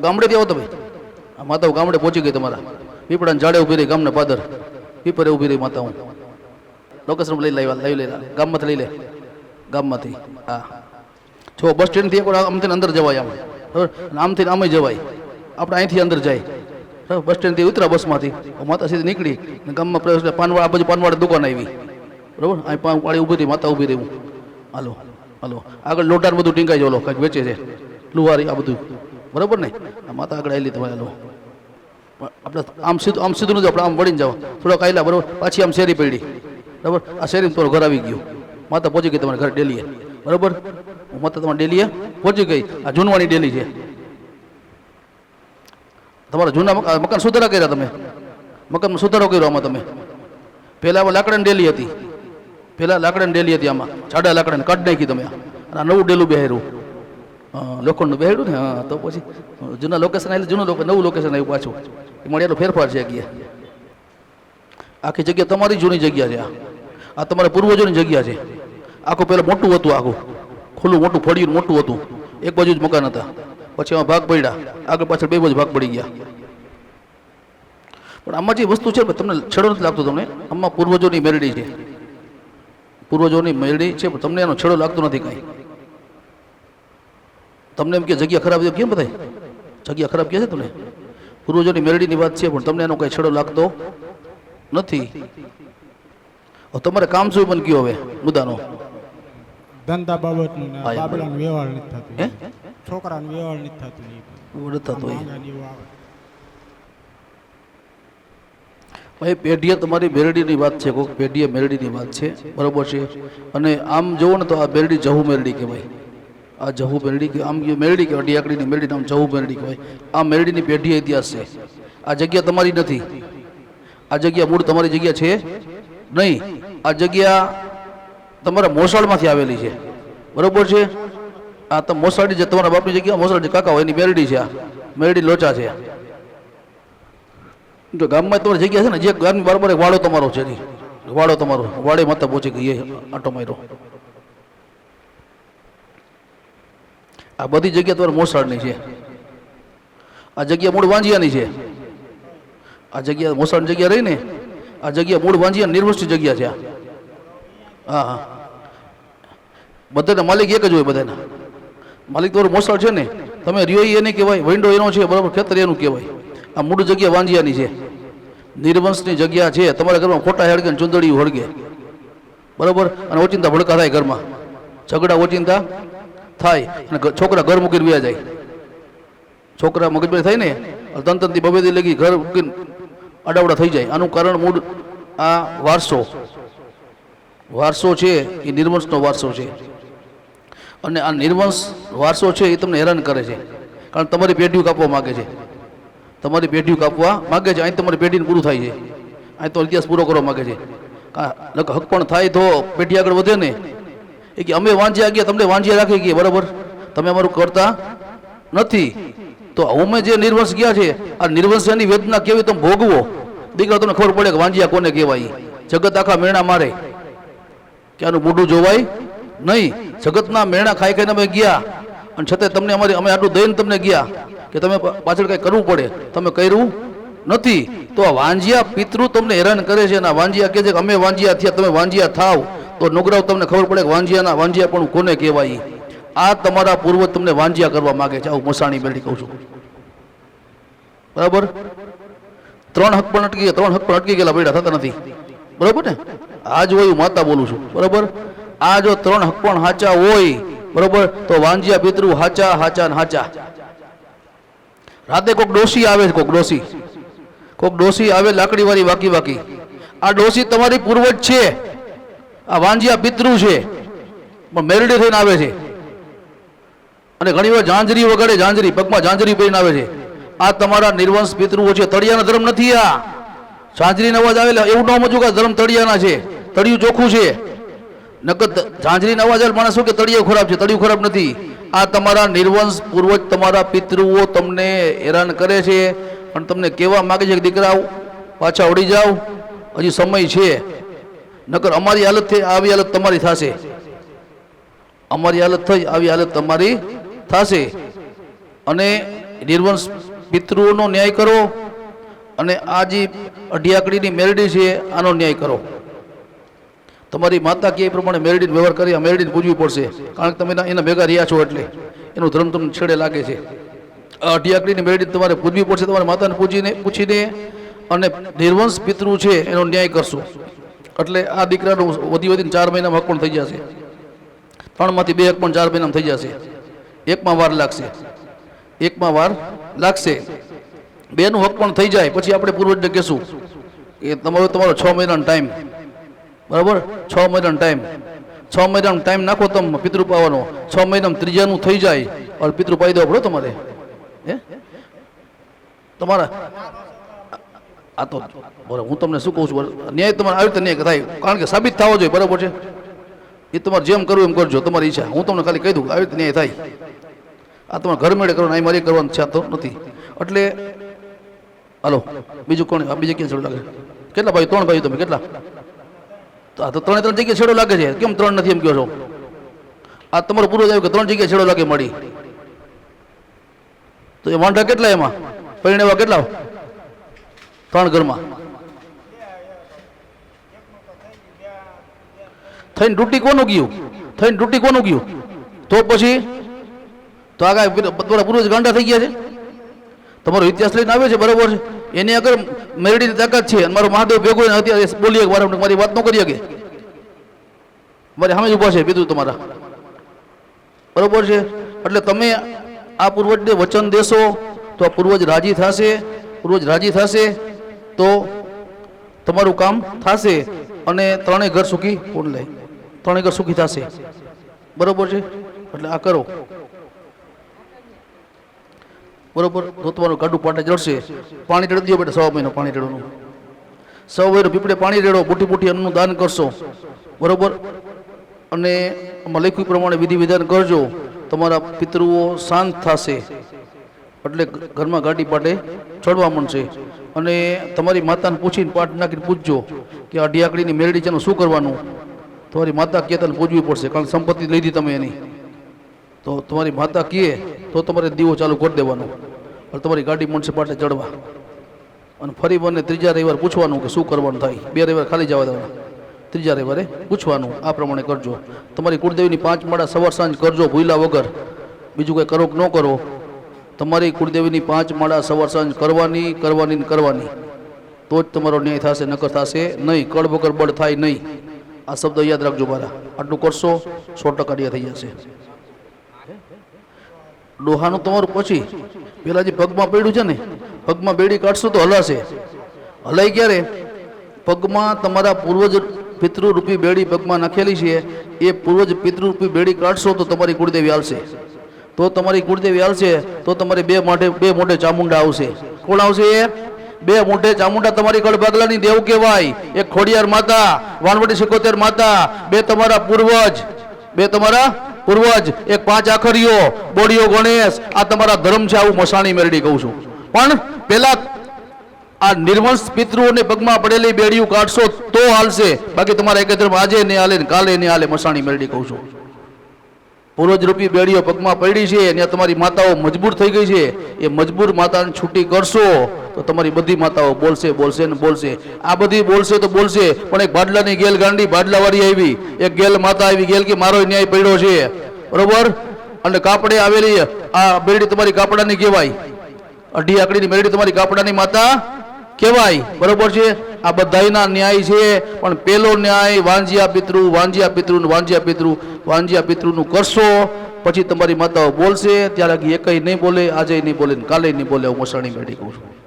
તો ગામડેથી આવો તમે. આ માતાઓ ગામડે પહોંચી ગઈ તમારા. પીપળાને ઝાડે ઊભી રહી, ગામને પાદર. પીપરે ઊભી રહી માતા હું લોકેશન લઈ લાવ્યા, લઈ લઈ ગામમાંથી લઈ લે. ગામમાંથી. હા. જો બસ સ્ટેન્ડથી એકવાર આમથી અંદર જવાય આમ. બરાબર? આમથી આમે જવાય. આપણે અહીંથી અંદર જાય. બરાબર? બસ સ્ટેન્ડથી ઉતરા બસમાંથી. માતા સીધી નીકળી અને ગામમાં પ્રવેશ પાનવાડ આ બાજુ પાનવાડ દુકાન આવી. બરાબર? અહીં વાળી ઊભી રહી, માતા ઊભી રહી. હું હાલો હાલો. આગળ લોટાર બધું ટીંગાઈ જોલો કાંઈક વેચે છે. લુહારી આ બધું. બરાબર ને માતા આગળ આવેલી તમારે પણ આપણે આમ સીધું આમ સીધું નથી, આપણે આમ વળીને જાઓ. થોડોક આયલા બરાબર? પાછી આમ શેરી પડી. બરાબર? આ શેરી તમારું ઘર આવી ગયું. માતા પહોંચી ગઈ તમારા ઘર ડેલીએ. બરાબર? માતા તમારા ડેલીએ પહોંચી ગઈ. આ જૂનવાણી ડેલી છે. તમારા જૂના મકાન સુધારા કર્યા તમે. મકાનમાં સુધારો કર્યો આમાં તમે. પહેલાં આમાં લાકડાની ડેલી હતી. પહેલાં લાકડાની ડેલી હતી આમાં. જાડા લાકડાને કાઢ નાખી તમે. આ નવું ડેલું બેહેરું લોખંડનું બેડું ને? હા, તો પછી જૂના લોકેશન આવેલું, જૂનું લોકો નવું લોકેશન આવ્યું પાછું. એ મળે એટલો ફેરફાર છે ગયા આખી જગ્યા તમારી જૂની જગ્યા છે આ. આ તમારા પૂર્વજોની જગ્યા છે. આખું પહેલાં મોટું હતું આખું. ખુલ્લું, મોટું ફળિયું મોટું હતું. એક બાજુ જ મકાન હતા. પછી એમાં ભાગ પડ્યા. આગળ પાછળ બે બાજુ ભાગ પડી ગયા. પણ આમાં જે વસ્તુ છે, તમને છેડો નથી લાગતો તમને? આમાં પૂર્વજોની મેરડી છે. પૂર્વજોની મેરડી છે, પણ તમને એનો છેડો લાગતો નથી કાંઈ. તમને એમ કે જગ્યા ખરાબ છે કેમ બધાય? જગ્યા ખરાબ કહે છે તમને? પૂર્વજોની મેરડીની વાત છે પણ તમને એનો કઈ છેડો લાગતો નથી. તમારે કામ શું પણ કયો હવે મુદ્દાનો? ધંધા બાબતનું. બાબડાનું વ્યવહાર નથી થતો. હે? છોકરાનો વ્યવહાર નથી થતું. નથી ભાઈ પેઢીએ તમારી બેરડીની વાત છે કોઈક પેઢીએ મેરડીની વાત છે બરોબર છે? અને આમ જુઓ ને તો આ બેરડી જહુ મેરડી કહેવાય. આ જહુ મેરડી આમ મેરડી કહેવાય ડિયાકડીની મેરડી નામ જહુ મેરડી કહેવાય. આ મેરડીની પેઢી ઇતિહાસ છે. આ જગ્યા તમારી નથી. આ જગ્યા મૂળ તમારી જગ્યા છે નહીં. આ જગ્યા તમારા મોસાળમાંથી આવેલી છે. બરોબર છે? આ તો મોસાળી જે તમારા બાપની જગ્યા, મોસાળ જે કાકા હોય એની મેરડી છે આ. મેરડી લોચા છે જો ગામમાં તમારી જગ્યા છે ને, જે ગામની બરાબર વાળો તમારો છે. વાડો તમારો, વાડે માતા પહોંચી ગઈ આટો માર્યો. આ બધી જગ્યા તમારે મોસાળની છે. આ જગ્યા મૂળ વાંજિયાની છે. આ જગ્યા મોસાળની જગ્યા રહી ને આ જગ્યા મૂળ વાંજિયા નિર્વસ્તી જગ્યા છે. હા હા. બધાના માલિક એક જ હોય બધાના. માલિક તમારું મોસાળ છે ને, તમે રહ્યો ઈ એને કહેવાય વિન્ડો એનો છે, બરાબર, ખેતર એનું કહેવાય. આ મૂળ જગ્યા વાંજિયાની છે. નિર્વંશની જગ્યા છે, તમારા ઘરમાં ખોટા હળગે ને ચુંદડી હળગે. બરાબર? અને ઓચિંતા ભડકા થાય ઘરમાં. ઝઘડા, ઓચિંતા થાય અને છોકરા ઘર મૂકીને વ્યા જાય. છોકરા મગજમાં થાય ને તંતનથી બબેદી લગી ઘર મૂકીને અડાવડા થઈ જાય. આનું કારણ મૂળ આ વારસો. વારસો છે, એ નિર્વંશનો વારસો છે. અને આ નિર્વંશ વારસો છે, એ તમને હેરાન કરે છે. કારણ તમારી પેઢીઓ કાપવા માગે છે. તમારી પેઢીઓ કાપવા માગે છે. અહીં તમારી પેઢીને પૂરું થાય છે. અહીં તો ઇતિહાસ પૂરો કરવા માગે છે. હક પણ થાય તો પેઢી આગળ વધે ને. એ કે અમે વાંચ્યા ગયા, તમને વાંચ્યા રાખી ગયા, બરાબર? તમે અમારું કરતા નથી. તો અમે જે નિર્વંશ ગયા છે, આ નિર્વંશની વેદના કેવી તમે ભોગવો? દીકરા, તમને ખબર પડે કે વાંજ્યા કોને કહેવાય? જગત આખા મેણા મારે. કે આનું જોવાય? નહીં. જગતના મેણા ખાઈ ખાઈને અમે ગયા. અને છતાં તમને અમારી અમે આટલું દઈને તમને ગયા કે તમે પાછળ કંઈ કરવું પડે. તમે કર્યું નથી. તો આ વાંજિયા પિતૃ તમને હેરાન કરે છે અને વાંજિયા કહે છે કે અમે વાંજિયા થયા, તમે વાંજિયા થાવ. તો નોગરાવ તમને ખબર પડે કે વાંજિયાના વાંજિયા પણ કોને કહેવાય? આ તમારા પૂર્વજ તમને વાંજિયા કરવા માગે છે. આવું મસાણી બેડી કહું છું. બરાબર? ત્રણ હક પણ અટકી ગયા. ત્રણ હક પણ અટકી ગયેલા બેડા થતા નથી. બરાબર ને? આ જ હોય માતા બોલું છું. બરાબર? આ જો ત્રણ હક પણ હાચા હોય, બરાબર, તો વાંજિયા પિતૃ હાચા હાચા ને હાચા. રાતે કોક ડોસી આવે છે, કોક ડોસી. કોક ડોસી આવે લાકડી વાળી વાકી વાકી. આ ડોસી તમારી પૂર્વજ છે. આ વાંજિયા પિતૃ છે. પણ મેરડી થઈને આવે છે. અને ઘણી વાર ઝાંઝરી વગાડે, ઝાંઝરી, પગમાં ઝાંઝરી પહેરીને આવે છે. આ તમારા નિર્વંશ પિતૃઓ છે. તળિયાના ધર્મ નથી આ. ઝાંઝરીનો અવાજ આવે એવું ન સમજવું કે ધર્મ તળિયાના છે. તળિયું ચોખ્ખું છે. નકદ ઝાંઝરીનો અવાજ આવે માણસ કે તળિયું ખરાબ છે. તળિયું ખરાબ નથી. આ તમારા નિર્વંશ પૂર્વજ તમારા પિતૃઓ તમને હેરાન કરે છે. પણ તમને કહેવા માગે છે કે દીકરાઓ, પાછા ઉડી જાઓ. હજી સમય છે. નકર અમારી હાલત થઈ, આવી હાલત તમારી થશે. અમારી હાલત થઈ, આવી હાલત તમારી થશે. અને નિર્વંશ પિતૃઓનો ન્યાય કરો અને આ જે અઢિયાકડીની મેરડી છે, આનો ન્યાય કરો. તમારી માતા કે એ પ્રમાણે મેરડીને વ્યવહાર કરી, આ મેરડીને પૂજવી પડશે. કારણ કે તમે એના- ભેગા રહ્યા છો એટલે. એનું ધર્મ તમને છેડે લાગે છે. આ અઢિયાકડીની મેરડી તમારે પૂજવી પડશે, તમારી માતાને પૂજીને પૂછીને અને નિર્વંશ પિતૃ છે, એનો ન્યાય કરશો. એટલે આ દીકરાનું વધી વધીને ચાર મહિનામાં હક પણ થઈ જશે. ત્રણમાંથી બે હક પણ ચાર મહિનામાં થઈ જશે. એકમાં વાર લાગશે. એકમાં વાર લાગશે. બેનું હક પણ થઈ જાય. પછી આપણે પૂર્વજને કહેશું કે તમારો તમારો છ મહિનાનો ટાઈમ. બરાબર? છ મહિનાનો ટાઈમ. છ મહિનાનો ટાઈમ નાખો તમે પિતૃ પાવાનો છ મહિનામાં ત્રીજાનું થઈ જાય. પિતૃ પાઈ દેવો પડે તમારે. હે? તમારા આ તો બરાબર હું તમને શું કહું છું? બરાબર. ન્યાય તમારે આવી રીતે ન્યાય થાય, કારણ કે સાબિત થવો જોઈએ, બરાબર છે? એ તમારે જેમ કરવું એમ કરજો, તમારી ઈચ્છા. હું તમને ખાલી કહી દઉં આવી રીતે ન્યાય થાય. આ તમારે ઘર મેળે કરવાનું અહીં મારી કરવાનું છે તો નથી. એટલે, હાલો, બીજું કોણ બીજે ક્યાં છેડો લાગે? કેટલા ભાઈ ત્રણ ભાઈ તમે, કેટલા? તો આ તો ત્રણે ત્રણ જગ્યાએ છેડો લાગે છે. કેમ ત્રણ નથી એમ કહો છો? આ તમારો પૂરો આવ્યું કે ત્રણ જગ્યાએ છેડો લાગે મળી તો એ વાંઢા કેટલા એમાં? પરિણેવા કેટલા? ત્રણ ઘરમાં. થઈને તૂટી કોનું ગયું? થઈને તૂટી કોનું ગયું? તો પછી તો આગળ તમારા પૂર્વજ ગાંડા થઈ ગયા છે. તમારો ઇતિહાસ લઈને આવે છે, બરાબર છે. એની આગળ મેરડીની તાકાત છે. અને મારો મહાદેવ ભેગો અત્યારે બોલીએ મારા મારી વાત ન કરી શકે. મારી સામે જ ઊભા છે, બીજું તમારા. બરાબર છે? એટલે તમે આ પૂર્વજને વચન દેશો, તો આ પૂર્વજ રાજી થશે, પૂર્વજ રાજી થશે. તો તમારું કામ થશે અને ત્રણેય ઘર સુખી પૂર્ણ લે? ત્રણેય ઘર સુખી થશે. બરોબર છે? એટલે આ કરો. બરોબર? ધોતવાનું ગાડું પાટે જડશે પાણી રેડો દો બેટા, સવા મહિનો પાણી રેડવાનું સવા મહિનો પીપળે પાણી રેડો બુટી બુટી અન્નનું દાન કરશો. બરોબર? અને આમાં લખ્યું પ્રમાણે વિધિ વિધાન કરજો. તમારા પિતૃઓ શાંત થશે. એટલે ઘરમાં ગાડી પાટે ચડવા માંડશે. અને તમારી માતાને પૂછીને પાઠ નાખીને પૂછજો કે આ ઢિયાકડીની મેરડી છે શું કરવાનું? તમારી માતા કહે તને પૂછવી પડશે, કારણ સંપત્તિ લીધી તમે એની. તો તમારી માતા કહે, તો તમારે દીવો ચાલુ કરી દેવાનો. અને તમારી ગાડી મળશે પાટે ચડવા. અને ફરી મને ત્રીજા રવિવાર પૂછવાનું કે શું કરવાનું થાય? બે રવિવાર ખાલી જવા દેવાના. ત્રીજા રવિવારે પૂછવાનું, આ પ્રમાણે કરજો. તમારી કુળદેવીની પાંચ માળા સવાર સાંજ કરજો ભૂલા વગર. બીજું કંઈ કરો કે ન કરો તમારી કુળદેવીની પાંચ માળા સવાર સાંજ કરવાની કરવાની કરવાની. તો જ તમારો ન્યાય થશે, નકર થશે નહીં. કળ વગર બળ થાય નહીં. આ શબ્દ યાદ રાખજો મારા. આટલું કરશો, સો ટકા થઈ જશે. ડોહાનું તમારું પછી. પેલા જે પગમાં પડ્યું છે ને, પગમાં બેડી કાઢશો તો હલાશે. હલાય ક્યારે? પગમાં તમારા પૂર્વજ પિતૃરૂપી બેડી પગમાં નાખેલી છે. એ પૂર્વજ પિતૃરૂપી બેડી કાઢશો તો તમારી કુળદેવી આવશે તો તમારી કુળદેવી આવશે, તો તમારી બે મોઢે બે મોઢે ચામુંડા આવશે. કોણ આવશે બે મોઢે ચામુંડા તમારી કળભાગલાની દેવ કહેવાય. એક ખોડિયાર માતા, વાનવટી સિકોતેર માતા, બે તમારા પૂર્વજ, બે તમારા પૂર્વજ, એક પાંચ આખરીઓ, બોડીઓ ગણેશ, આ તમારા ધર્મ છે, આવું મસાણી મેરડી કહું છું. પણ પેલા આ નિર્વંશ પિતૃઓને પગમાં પડેલી બેડીઓ કાઢશો, તો હાલશે. બાકી તમારા એક આજે નહીં હાલે કાલે નહીં હાલે મસાણી મેરડી કહું છું. પૂર્વજરૂપી બેડીઓ પગમાં પડી છે, અને તમારી માતાઓ મજબૂર થઈ ગઈ છે. એ મજબૂર માતાને છૂટી કરશો, તો તમારી બધી માતાઓ બોલશે બોલશે ને બોલશે. આ બધી બોલશે તો બોલશે, પણ એક ભાડલાની ગેલ ગાંડી ભાડલાવાળી આવી. એક ગેલ માતા આવી ગેલ કે મારો ન્યાય પડ્યો છે. બરોબર? અને કાપડે આવેલી, આ બેડી તમારી કાપડાની કહેવાય. અઢી આકડીની બેડી તમારી કાપડાની માતા કહેવાય. બરોબર છે? આ બધાયના ન્યાય છે, પણ પેલો ન્યાય વાંજિયા પિતૃ વાંજિયા પિતૃ વાંજિયા પિતૃ. વાંજિયા પિતૃનું કરશો, પછી તમારી માતાઓ બોલશે ત્યારે એકઈ નહીં બોલે આજે નહીં બોલે કાલે નહીં બોલે, હું મસાણી મેળી કહું છું.